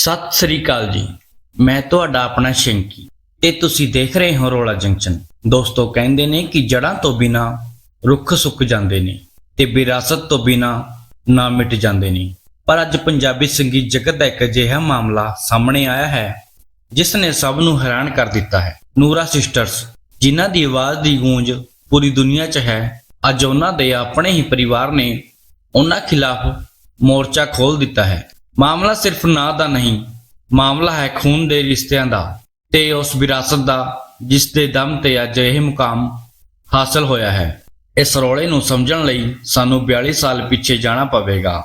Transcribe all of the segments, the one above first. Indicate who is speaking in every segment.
Speaker 1: ਸਤਿ ਸ੍ਰੀ ਅਕਾਲ ਜੀ। ਮੈਂ ਤੁਹਾਡਾ ਆਪਣਾ ਸ਼ਿੰਕੀ ਤੇ ਤੁਸੀਂ ਦੇਖ ਰਹੇ ਹੋ ਰੋਲਾ ਜੰਕਸ਼ਨ। ਦੋਸਤੋ ਕਹਿੰਦੇ ਨੇ ਕਿ ਜੜਾਂ ਤੋਂ ਬਿਨਾ ਰੁੱਖ ਸੁੱਕ ਜਾਂਦੇ ਨੇ ਤੇ ਵਿਰਾਸਤ ਤੋਂ ਬਿਨਾ ਨਾ ਮਿਟ ਜਾਂਦੇ ਨੇ। ਪਰ ਅੱਜ ਪੰਜਾਬੀ ਸੰਗੀਤ ਜਗਤ ਦਾ ਇੱਕ ਅਜਿਹਾ ਮਾਮਲਾ ਸਾਹਮਣੇ ਆਇਆ ਹੈ, ਜਿਸ ਨੇ ਸਭ ਨੂੰ ਹੈਰਾਨ ਕਰ ਦਿੱਤਾ ਹੈ। ਨੂਰਾ ਸਿਸਟਰਸ, ਜਿਨ੍ਹਾਂ ਦੀ ਆਵਾਜ਼ ਦੀ ਗੂੰਜ ਪੂਰੀ ਦੁਨੀਆ 'ਚ ਹੈ, ਅੱਜ ਉਹਨਾਂ ਦੇ ਆਪਣੇ ਹੀ ਪਰਿਵਾਰ ਨੇ ਉਹਨਾਂ ਖਿਲਾਫ ਮੋਰਚਾ ਖੋਲ ਦਿੱਤਾ ਹੈ। ਮਾਮਲਾ ਸਿਰਫ ਨਾਂ ਦਾ ਨਹੀਂ, ਮਾਮਲਾ ਹੈ ਖੂਨ ਦੇ ਰਿਸ਼ਤਿਆਂ ਦਾ ਤੇ ਉਸ ਵਿਰਾਸਤ ਦਾ, ਜਿਸ ਦੇ ਦਮ ਤੇ ਅੱਜ ਇਹ ਮੁਕਾਮ ਹਾਸਲ ਹੋਇਆ ਹੈ। ਇਸ ਰੌਲੇ ਨੂੰ ਸਮਝਣ ਲਈ ਸਾਨੂੰ 42 ਸਾਲ ਪਿੱਛੇ ਜਾਣਾ ਪਵੇਗਾ।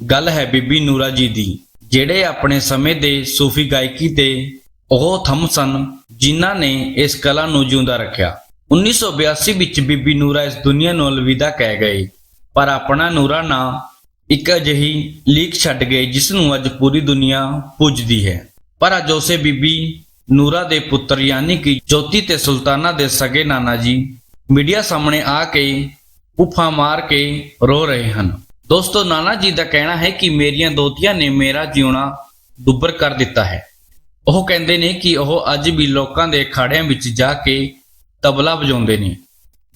Speaker 1: ਗੱਲ ਹੈ ਬੀਬੀ ਨੂਰਾ ਜੀ ਦੀ, ਜਿਹੜੇ ਆਪਣੇ ਸਮੇਂ ਦੇ ਸੂਫੀ ਗਾਇਕੀ ਤੇ ਉਹ ਥੰਮ ਸਨ, ਜਿਨ੍ਹਾਂ ਨੇ ਇਸ ਕਲਾ ਨੂੰ ਜਿਉਂਦਾ ਰੱਖਿਆ। 1982 ਵਿੱਚ ਬੀਬੀ ਨੂਰਾ ਇਸ ਦੁਨੀਆ ਨੂੰ ਅਲਵਿਦਾ ਕਹਿ ਗਏ, ਪਰ ਆਪਣਾ ਨੂਰਾ ਨਾਂ ਇੱਕ ਅਜਿਹੀ ਲੀਕ ਛੱਡ ਗਏ ਜਿਸ ਨੂੰ ਅੱਜ ਪੂਰੀ ਦੁਨੀਆ ਪੁੱਜਦੀ ਹੈ। ਪਰ ਅੱਜ ਉਸੇ ਬੀਬੀ ਨੂਰਾ ਦੇ ਪੁੱਤਰ ਯਾਨੀ ਕਿ ਜੋਤੀ ਤੇ ਸੁਲਤਾਨਾ ਦੇ ਸਗੇ ਨਾਨਾ ਜੀ ਮੀਡੀਆ ਸਾਹਮਣੇ ਆ ਕੇ ਉਫਾ ਮਾਰ ਕੇ ਰੋ ਰਹੇ ਹਨ। ਦੋਸਤੋ, ਨਾਨਾ ਜੀ ਦਾ ਕਹਿਣਾ ਹੈ ਕਿ ਮੇਰੀਆਂ ਦੋਤੀਆਂ ਨੇ ਮੇਰਾ ਜਿਉਣਾ ਦੁੱਬਰ ਕਰ ਦਿੱਤਾ ਹੈ। ਉਹ ਕਹਿੰਦੇ ਨੇ ਕਿ ਉਹ ਅੱਜ ਵੀ ਲੋਕਾਂ ਦੇ ਅਖਾੜਿਆਂ ਵਿੱਚ ਜਾ ਕੇ ਤਬਲਾ ਵਜਾਉਂਦੇ ਨੇ,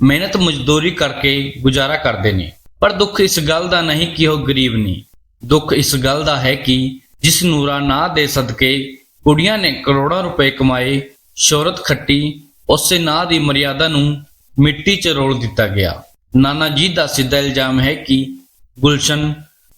Speaker 1: ਮਿਹਨਤ ਮਜ਼ਦੂਰੀ ਕਰਕੇ ਗੁਜ਼ਾਰਾ ਕਰਦੇ ਨੇ। ਪਰ ਦੁੱਖ ਇਸ ਗੱਲ ਦਾ ਨਹੀਂ ਕਿ ਉਹ ਗਰੀਬ ਨੇ। ਦੁੱਖ ਇਸ ਗੱਲ ਦਾ ਹੈ ਕਿ ਜਿਸ ਨੂਰਾ ਨਾਂ ਦੇ ਸਦਕੇ ਕੁੜੀਆਂ ਨੇ ਕਰੋੜਾਂ ਰੁਪਏ ਕਮਾਏ, ਸ਼ੋਹਰਤ ਖੱਟੀ, ਉਸੇ ਨਾਂ ਦੀ ਮਰਿਆਦਾ ਨੂੰ ਮਿੱਟੀ 'ਚ ਰੋਲ ਦਿੱਤਾ ਗਿਆ। ਨਾਨਾ ਜੀ ਦਾ ਸਿੱਧਾ ਇਲਜ਼ਾਮ ਹੈ ਕਿ ਗੁਲਸ਼ਨ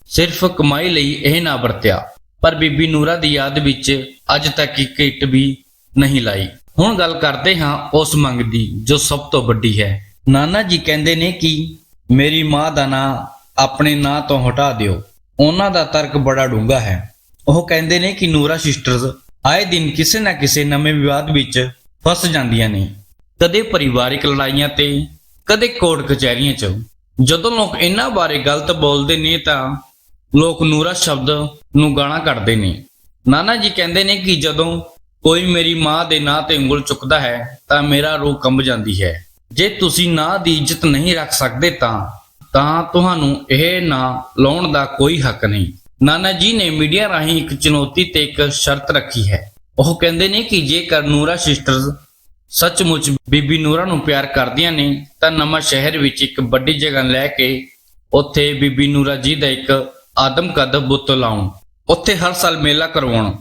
Speaker 1: ਸਿਰਫ ਕਮਾਈ ਲਈ ਇਹ ਨਾ ਵਰਤਿਆ, ਪਰ ਬੀਬੀ ਨੂਰਾ ਦੀ ਯਾਦ ਵਿੱਚ ਅੱਜ ਤੱਕ ਇੱਕ ਇੱਟ ਵੀ ਨਹੀਂ ਲਾਈ। ਹੁਣ ਗੱਲ ਕਰਦੇ ਹਾਂ ਉਸ ਮੰਗ ਦੀ, ਜੋ ਸਭ ਤੋਂ ਵੱਡੀ ਹੈ। ਨਾਨਾ ਜੀ ਕਹਿੰਦੇ ਨੇ ਕਿ ਮੇਰੀ ਮਾਂ ਦਾ ਨਾਂ ਆਪਣੇ ਨਾਂ ਤੋਂ ਹਟਾ ਦਿਓ। ਉਹਨਾਂ ਦਾ ਤਰਕ ਬੜਾ ਡੂੰਘਾ ਹੈ। ਉਹ ਕਹਿੰਦੇ ਨੇ ਕਿ ਨੂਰਾ ਸਿਸਟਰਸ ਆਏ ਦਿਨ ਕਿਸੇ ਨਾ ਕਿਸੇ ਨਵੇਂ ਵਿਵਾਦ ਵਿੱਚ ਫਸ ਜਾਂਦੀਆਂ ਨੇ। ਕਦੇ ਪਰਿਵਾਰਿਕ ਲੜਾਈਆਂ ਤੇ, ਕਦੇ ਕੋਰਟ ਕਚਹਿਰੀਆਂ 'ਚ। ਜਦੋਂ ਲੋਕ ਇਹਨਾਂ ਬਾਰੇ ਗਲਤ ਬੋਲਦੇ ਨੇ ਤਾਂ ਲੋਕ ਨੂਰਾ ਸ਼ਬਦ ਨੂੰ ਗਾਣਾ ਕੱਢਦੇ ਨੇ। ਨਾਨਾ ਜੀ ਕਹਿੰਦੇ ਨੇ ਕਿ ਜਦੋਂ ਕੋਈ ਮੇਰੀ ਮਾਂ ਦੇ ਨਾਂ ਤੇ ਉਂਗਲ ਚੁੱਕਦਾ ਹੈ, ਤਾਂ ਮੇਰਾ ਰੂਹ ਕੰਬ ਜਾਂਦੀ ਹੈ। ਜੇ ਤੁਸੀਂ ਨਾਂ ਦੀ ਇੱਜ਼ਤ ਨਹੀਂ ਰੱਖ ਸਕਦੇ ਤਾਂ ਤਾਂ ਤੁਹਾਨੂੰ ਇਹ ਨਾਂ ਲਾਉਣ ਦਾ ਕੋਈ ਹੱਕ ਨਹੀਂ। ਨਾਨਾ ਜੀ ਨੇ ਮੀਡੀਆ ਰਾਹੀਂ ਇੱਕ ਚੁਣੌਤੀ ਤੇ ਇੱਕ ਸ਼ਰਤ ਰੱਖੀ ਹੈ। ਉਹ ਕਹਿੰਦੇ ਨੇ ਕਿ ਜੇਕਰ ਨੂਰਾ ਸਿਸਟਰਸ ਸੱਚਮੁੱਚ ਬੀਬੀ ਨੂਰਾ ਨੂੰ ਪਿਆਰ ਕਰਦੀਆਂ ਨੇ, ਤਾਂ ਨਵਾਂ ਸ਼ਹਿਰ ਵਿੱਚ ਇੱਕ ਵੱਡੀ ਜਗ੍ਹਾ ਲੈ ਕੇ ਉੱਥੇ ਬੀਬੀ ਨੂਰਾ ਜੀ ਦਾ ਇੱਕ ਆਦਮ ਕਦ ਬੁੱਤ ਲਾਉਣ। ਉੱਥੇ ਹਰ ਸਾਲ ਮੇਲਾ ਕਰਵਾਉਣ।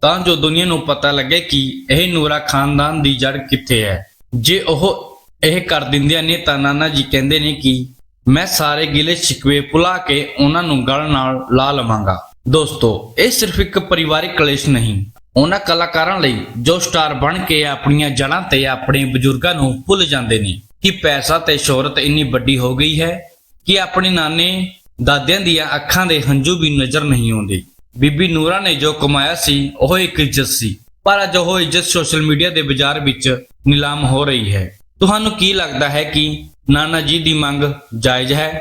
Speaker 1: ਤਾਂ ਜੋ ਦੁਨੀਆ ਨੂੰ ਪਤਾ ਲੱਗੇ ਕਿ ਇਹ ਨੂਰਾ ਖਾਨਦਾਨ ਦੀ ਜੜ ਕਿੱਥੇ ਹੈ। ਜੇ ਉਹ ਇਹ ਕਰ ਦਿੰਦਿਆਂ ਨੇ ਤਾਂ ਨਾਨਾ ਜੀ ਕਹਿੰਦੇ ਨੇ ਕਿ ਮੈਂ ਸਾਰੇ ਗਿਲੇ ਸ਼ਿਕਵੇ ਭੁਲਾ ਕੇ ਉਹਨਾਂ ਨੂੰ ਗਲ ਨਾਲ ਲਾ ਲਵਾਂਗਾ। ਦੋਸਤੋ, ਇਹ ਸਿਰਫ ਇੱਕ ਪਰਿਵਾਰਿਕ ਕਲੇਸ਼ ਨਹੀਂ। ਉਹਨਾਂ ਕਲਾਕਾਰਾਂ ਲਈ ਜੋ ਸਟਾਰ ਬਣ ਕੇ ਆਪਣੀਆਂ ਜੜ੍ਹਾਂ ਤੇ ਆਪਣੇ ਬਜ਼ੁਰਗਾਂ ਨੂੰ ਭੁੱਲ ਜਾਂਦੇ ਨੇ ਕਿ ਪੈਸਾ ਤੇ ਸ਼ੋਹਰਤ ਇੰਨੀ ਵੱਡੀ ਹੋ ਗਈ ਹੈ ਕਿ ਆਪਣੇ ਨਾਨੇ ਦਾਦਿਆਂ ਦੀਆਂ ਅੱਖਾਂ ਦੇ ਹੰਝੂ ਵੀ ਨਜ਼ਰ ਨਹੀਂ ਆਉਂਦੇ। ਬੀਬੀ ਨੂਰਾ ਨੇ ਜੋ ਕਮਾਇਆ ਸੀ, ਉਹ ਇੱਕ ਇੱਜ਼ਤ ਸੀ। ਪਰ ਅੱਜ ਉਹ ਇੱਜ਼ਤ ਸੋਸ਼ਲ ਮੀਡੀਆ ਦੇ ਬਾਜ਼ਾਰ ਵਿੱਚ ਨਿਲਾਮ ਹੋ ਰਹੀ ਹੈ। ਤੁਹਾਨੂੰ ਕੀ ਲੱਗਦਾ ਹੈ ਕਿ ਨਾਨਾ ਜੀ ਦੀ ਮੰਗ ਜਾਇਜ਼ ਹੈ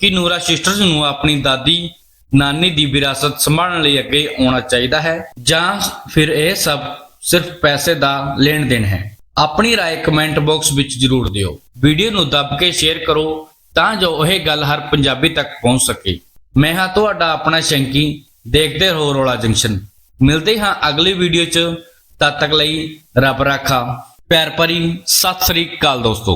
Speaker 1: ਕਿ ਨੂਰਾ ਸਿਸਟਰਸ ਨੂੰ ਆਪਣੀ ਦਾਦੀ ਨਾਨੀ ਦੀ ਵਿਰਾਸਤ ਸੰਭਾਲਣ ਲਈ ਅੱਗੇ ਆਉਣਾ ਚਾਹੀਦਾ ਹੈ ਜਾਂ ਫਿਰ ਇਹ ਸਭ ਸਿਰਫ ਪੈਸੇ ਦਾ ਲੈਣ ਦੇਣ ਹੈ ਆਪਣੀ رائے ਕਮੈਂਟ ਬਾਕਸ ਵਿੱਚ ਜਰੂਰ ਦਿਓ ਵੀਡੀਓ ਨੂੰ ਦੱਬ ਕੇ ਸ਼ੇਅਰ ਕਰੋ ਤਾਂ ਜੋ ਇਹ ਗੱਲ ਹਰ ਪੰਜਾਬੀ ਤੱਕ ਪਹੁੰਚ ਸਕੇ ਮੈਂ ਹਾਂ ਤੁਹਾਡਾ ਆਪਣਾ ਸ਼ੰਕੀ ਦੇਖਦੇ ਰਹੋ ਰੋਲਾ ਜੰਕਸ਼ਨ ਮਿਲਦੇ ਹਾਂ ਅਗਲੀ ਵੀਡੀਓ 'ਚ ਤਦ ਤੱਕ ਲਈ ਰੱਬ ਰਾਖਾ ਪਿਆਰ ਭਰੀ ਸਤਿ ਸ੍ਰੀ ਅਕਾਲ ਦੋਸਤੋ।